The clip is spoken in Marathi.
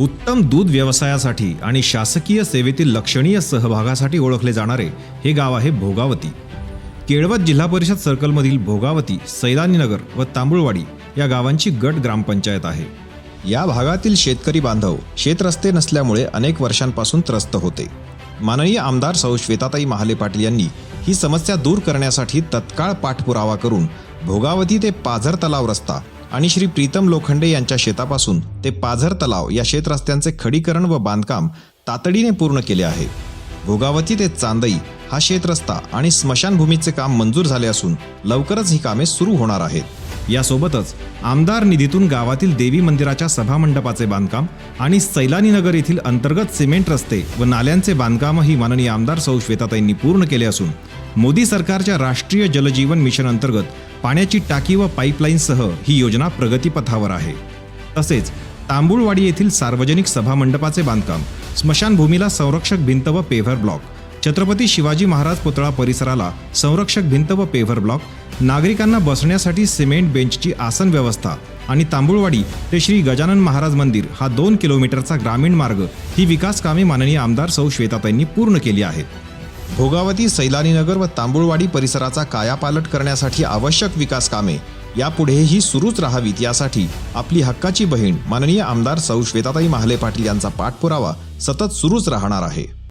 उत्तम दूध व्यवसायासाठी आणि शासकीय सेवेतील लक्षणीय सहभागासाठी ओळखले जाणारे हे गाव आहे भोगावती. केळवत जिल्हा परिषद सर्कलमधील भोगावती सैलानीनगर व तांबुळवाडी या गावांची गट ग्रामपंचायत आहे. या भागातील शेतकरी बांधव शेतरस्ते नसल्यामुळे अनेक वर्षांपासून त्रस्त होते. माननीय आमदार सौ. श्वेताताई महाले पाटील यांनी ही समस्या दूर करण्यासाठी तत्काळ पाठपुरावा करून भोगावती ते पाझर तलाव रस्ता आणि श्री प्रीतम लोखंडे यांच्या शेतापासून ते पाझर तलाव या शेतरस्त्यांचे खडीकरण व बांधकाम तातडीने पूर्ण केले आहे. भोगावती ते चांदई हा शेतरस्ता आणि स्मशानभूमीचे काम मंजूर झाले असून लवकरच ही कामे सुरू होणार आहेत. यासोबतच आमदार निधीतून गावातील देवी मंदिराच्या सभामंडपाचे बांधकाम आणि सैलानीनगर येथील अंतर्गत सिमेंट रस्ते व नाल्यांचे बांधकामही माननीय आमदार सौ श्वेताताईंनी पूर्ण केले असून मोदी सरकारच्या राष्ट्रीय जलजीवन मिशन अंतर्गत पाण्याची टाकी व पाईपलाईनसह ही योजना प्रगतीपथावर आहे. तसेच तांबुळवाडी येथील सार्वजनिक सभामंडपाचे बांधकाम स्मशानभूमीला संरक्षक भिंत व पेव्हर ब्लॉक छत्रपती शिवाजी महाराज पुतळा परिसराला संरक्षक भिंत व पेव्हर ब्लॉक नागरिकांना बसण्यासाठी सिमेंट बेंचची आसन व्यवस्था आणि तांबुळवाडी ते श्री गजानन महाराज मंदिर हा दोन किलोमीटरचा ग्रामीण मार्ग ही विकास कामे माननीय आमदार सौ श्वेताताईंनी पूर्ण केली आहेत. भोगावती सैलानीनगर व तांबुळवाडी परिसराचा कायापालट करण्यासाठी आवश्यक विकास कामे यापुढेही सुरूच राहावीत यासाठी आपली हक्काची बहीण माननीय आमदार सौ. श्वेताताई महाले पाटील यांचा पाठपुरावा सतत सुरूच राहणार आहे.